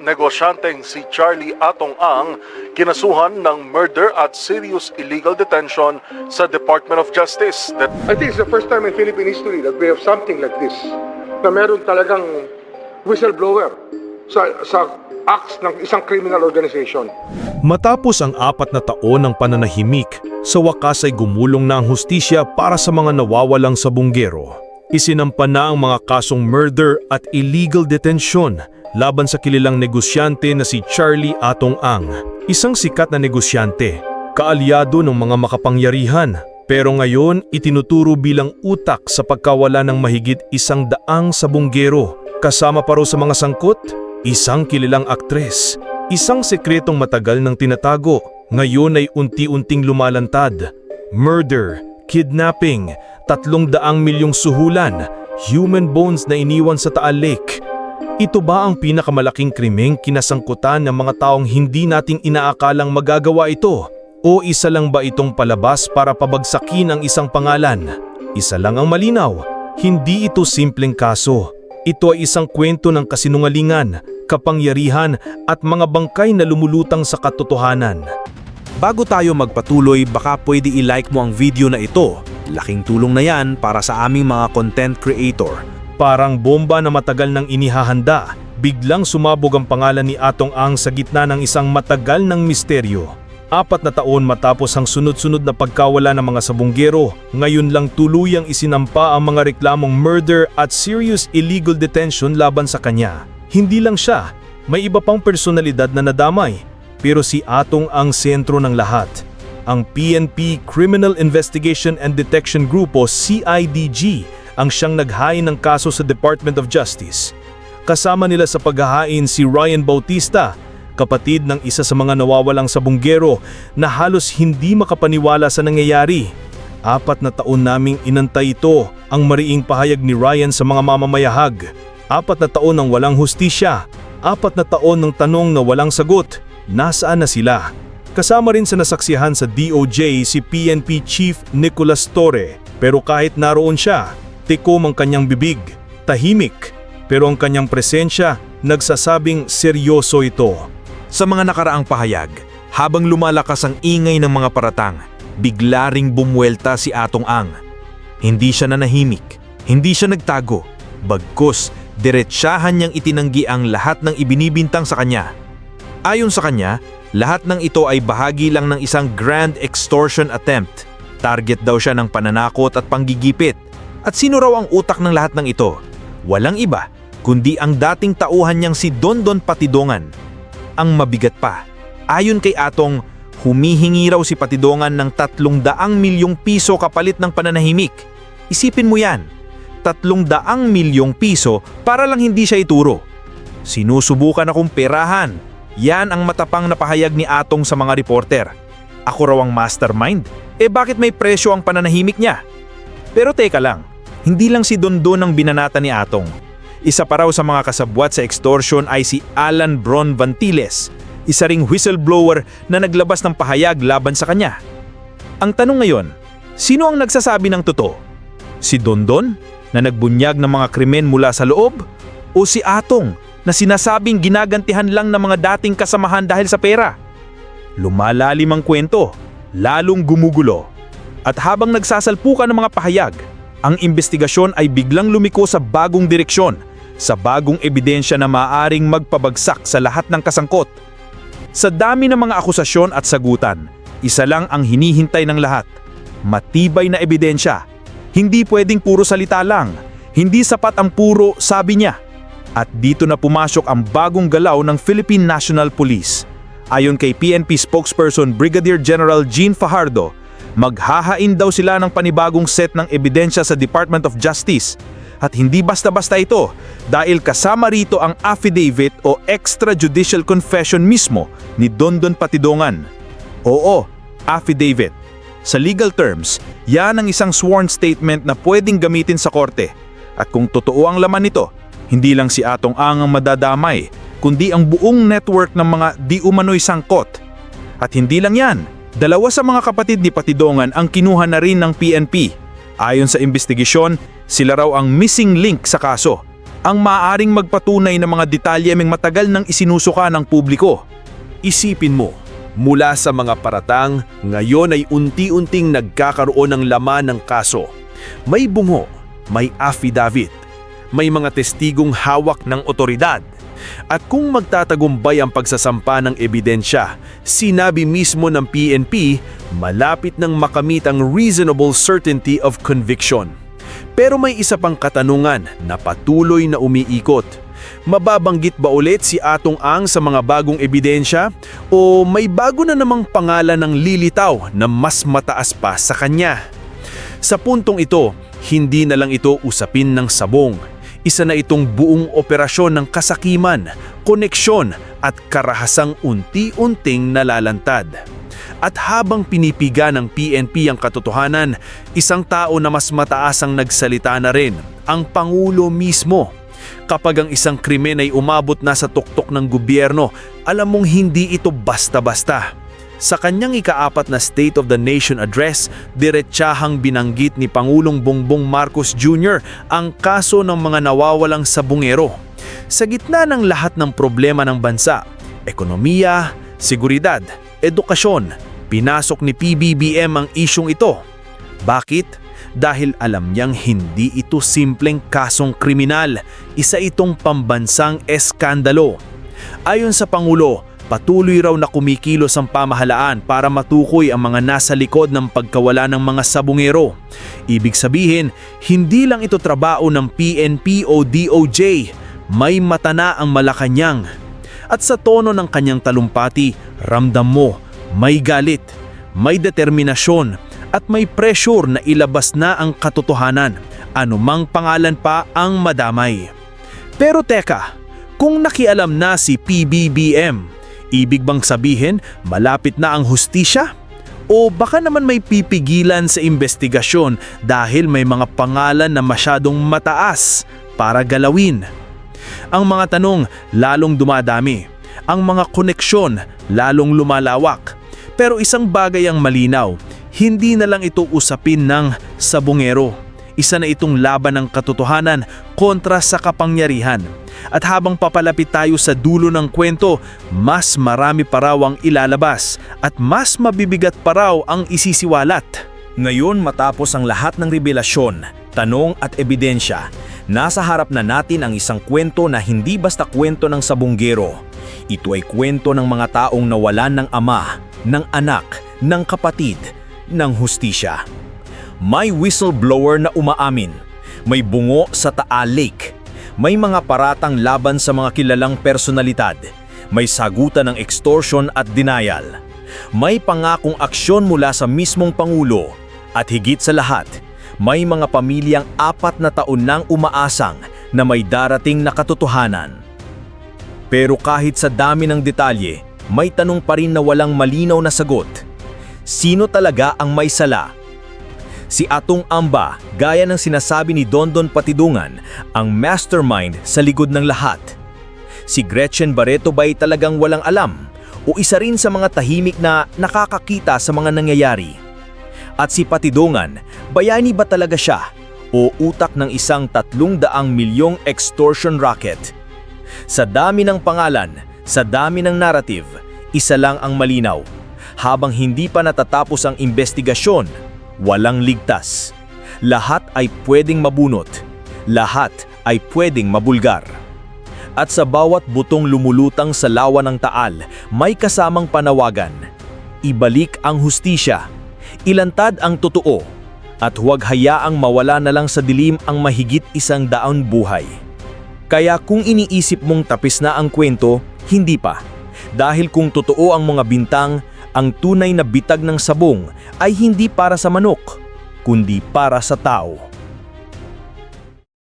negosyanteng si Charlie Atong Ang kinasuhan ng murder at serious illegal detention sa Department of Justice. That I think it's the first time in Philippine history that we have something like this. Na meron talagang whistleblower sa, sa acts ng isang criminal organization. Matapos ang apat na taon ng pananahimik, sa wakas ay gumulong na ang hustisya para sa mga nawawalang sabunggero. Isinampa na ang mga kasong murder at illegal detention laban sa kilalang negosyante na si Charlie Atong Ang. Isang sikat na negosyante, kaalyado ng mga makapangyarihan, pero ngayon itinuturo bilang utak sa pagkawala ng mahigit isang daang sabunggero. Kasama pa raw sa mga sangkot, isang kilalang aktres, isang sekretong matagal ng tinatago, ngayon ay unti-unting lumalantad. Murder, kidnapping, tatlong daang milyong suhulan, human bones na iniwan sa Taal Lake. Ito ba ang pinakamalaking krimeng kinasangkutan ng mga taong hindi nating inaakalang magagawa ito? O isa lang ba itong palabas para pabagsakin ang isang pangalan? Isa lang ang malinaw, hindi ito simpleng kaso. Ito ay isang kwento ng kasinungalingan, kapangyarihan at mga bangkay na lumulutang sa katotohanan. Bago tayo magpatuloy, baka pwede i-like mo ang video na ito. Laking tulong na yan para sa aming mga content creator. Parang bomba na matagal nang inihahanda, biglang sumabog ang pangalan ni Atong Ang sa gitna ng isang matagal ng misteryo. Apat na taon matapos ang sunod-sunod na pagkawala ng mga sabunggero, ngayon lang tuluyang isinampa ang mga reklamong murder at serious illegal detention laban sa kanya. Hindi lang siya, may iba pang personalidad na nadamay, pero si Atong ang sentro ng lahat. Ang PNP Criminal Investigation and Detection Group o CIDG ang siyang naghain ng kaso sa Department of Justice. Kasama nila sa paghahain si Ryan Bautista, kapatid ng isa sa mga nawawalang sabunggero na halos hindi makapaniwala sa nangyayari. Apat na taon naming inantay ito ang mariing pahayag ni Ryan sa mga mamamayahag. Apat na taon ng walang hustisya. Apat na taon ng tanong na walang sagot. Nasaan na sila? Kasama rin sa nasaksihan sa DOJ si PNP Chief Nicolas Torre. Pero kahit naroon siya, tikom ang kanyang bibig, tahimik. Pero ang kanyang presensya, nagsasabing seryoso ito. Sa mga nakaraang pahayag, habang lumalakas ang ingay ng mga paratang, bigla ring bumwelta si Atong Ang. Hindi siya nanahimik, hindi siya nagtago, bagkus diretsahan niyang itinanggi ang lahat ng ibinibintang sa kanya. Ayon sa kanya, lahat ng ito ay bahagi lang ng isang grand extortion attempt. Target daw siya ng pananakot at panggigipit. At sino raw ang utak ng lahat ng ito? Walang iba, kundi ang dating tauhan niyang si Dondon Patidongan. Ang mabigat pa, ayon kay Atong, humihingi raw si Patidongan ng tatlong daang milyong piso kapalit ng pananahimik. Isipin mo yan, tatlong daang milyong piso para lang hindi siya ituro. Sinusubukan akong perahan. Yan ang matapang na pahayag ni Atong sa mga reporter. Ako raw ang mastermind? Eh bakit may presyo ang pananahimik niya? Pero teka lang, hindi lang si Dondon ang binanata ni Atong. Isa pa raw sa mga kasabwat sa extortion ay si Alan Bron Vantiles, isa ring whistleblower na naglabas ng pahayag laban sa kanya. Ang tanong ngayon, sino ang nagsasabi ng totoo? Si Dondon na nagbunyag ng mga krimen mula sa loob? O si Atong na sinasabing ginagantihan lang ng mga dating kasamahan dahil sa pera? Lumalalim ang kwento, lalong gumugulo. At habang nagsasalpukan ng mga pahayag, ang investigasyon ay biglang lumiko sa bagong direksyon, sa bagong ebidensya na maaring magpabagsak sa lahat ng kasangkot. Sa dami ng mga akusasyon at sagutan, isa lang ang hinihintay ng lahat. Matibay na ebidensya. Hindi pwedeng puro salita lang. Hindi sapat ang puro sabi niya. At dito na pumasok ang bagong galaw ng Philippine National Police. Ayon kay PNP spokesperson Brigadier General Gene Fajardo, maghahain daw sila ng panibagong set ng ebidensya sa Department of Justice. At hindi basta-basta ito dahil kasama rito ang affidavit o extrajudicial confession mismo ni Dondon Patidongan. Oo, affidavit. Sa legal terms, yan ang isang sworn statement na pwedeng gamitin sa korte. At kung totoo ang laman nito, hindi lang si Atong Ang ang madadamay, kundi ang buong network ng mga di umano'y sangkot. At hindi lang yan, dalawa sa mga kapatid ni Patidongan ang kinuha na rin ng PNP. Ayon sa investigasyon, sila raw ang missing link sa kaso. ang maaring magpatunay ng mga detalye ming matagal nang isinusuka ng publiko. Isipin mo, mula sa mga paratang, ngayon ay unti-unting nagkakaroon ng laman ng kaso. May bungo, may affidavit, may mga testigong hawak ng otoridad. At kung magtatagumpay ang pagsasampa ng ebidensya, sinabi mismo ng PNP, malapit nang makamit ang reasonable certainty of conviction. Pero may isa pang katanungan na patuloy na umiikot. Mababanggit ba ulit si Atong Ang sa mga bagong ebidensya o may bago na namang pangalan ng lilitaw na mas mataas pa sa kanya? Sa puntong ito, hindi na lang ito usapin ng sabong. Isa na itong buong operasyon ng kasakiman, koneksyon at karahasang unti-unting nalalantad. At habang pinipiga ng PNP ang katotohanan, isang tao na mas mataas ang nagsalita na rin, ang Pangulo mismo. Kapag ang isang krimen ay umabot na sa tuktok ng gobyerno, alam mong hindi ito basta-basta. Sa kanyang ikaapat na State of the Nation Address, diretsahang binanggit ni Pangulong Bongbong Marcos Jr. ang kaso ng mga nawawalang sabungero. Sa gitna ng lahat ng problema ng bansa, ekonomiya, seguridad, edukasyon, pinasok ni PBBM ang isyong ito. Bakit? Dahil alam niyang hindi ito simpleng kasong kriminal, isa itong pambansang eskandalo. Ayon sa Pangulo, patuloy raw na kumikilos ang pamahalaan para matukoy ang mga nasa likod ng pagkawala ng mga sabungero. Ibig sabihin, hindi lang ito trabaho ng PNP o DOJ, may mata na ang Malacanang. At sa tono ng kanyang talumpati, ramdam mo, may galit, may determinasyon, at may pressure na ilabas na ang katotohanan, anumang pangalan pa ang madamay. Pero teka, kung nakialam na si PBBM, ibig bang sabihin malapit na ang hustisya? O baka naman may pipigilan sa investigasyon dahil may mga pangalan na masyadong mataas para galawin? Ang mga tanong lalong dumadami. Ang mga koneksyon lalong lumalawak. Pero isang bagay ang malinaw, hindi na lang ito usapin ng sabungero. Isa na itong laban ng katotohanan kontra sa kapangyarihan. At habang papalapit tayo sa dulo ng kwento, mas marami pa raw ang ilalabas at mas mabibigat pa raw ang isisiwalat. Ngayon matapos ang lahat ng revelasyon, tanong at ebidensya, nasa harap na natin ang isang kwento na hindi basta kwento ng sabunggero. Ito ay kwento ng mga taong nawalan ng ama, ng anak, ng kapatid, ng hustisya. May whistleblower na umaamin, may bungo sa Taal Lake, may mga paratang laban sa mga kilalang personalidad, may sagutan ng extortion at denial, may pangakong aksyon mula sa mismong Pangulo, at higit sa lahat, may mga pamilyang apat na taon nang umaasang na may darating na katotohanan. Pero kahit sa dami ng detalye, may tanong pa rin na walang malinaw na sagot. Sino talaga ang may sala? Si Atong Amba, gaya ng sinasabi ni Dondon Patidungan, ang mastermind sa likod ng lahat. Si Gretchen Barreto ba'y talagang walang alam o isa rin sa mga tahimik na nakakakita sa mga nangyayari? At si Patidungan, bayani ba talaga siya o utak ng isang tatlong daang milyong extortion racket? Sa dami ng pangalan, sa dami ng narrative, isa lang ang malinaw. Habang hindi pa natatapos ang investigasyon, walang ligtas. Lahat ay pwedeng mabunot. Lahat ay pwedeng mabulgar. At sa bawat butong lumulutang sa lawa ng taal, may kasamang panawagan. Ibalik ang hustisya. Ilantad ang totoo. At huwag hayaang mawala na lang sa dilim ang mahigit isang daang buhay. Kaya kung iniisip mong tapis na ang kwento, hindi pa. Dahil kung totoo ang mga bintang, ang tunay na bitag ng sabong ay hindi para sa manok, kundi para sa tao.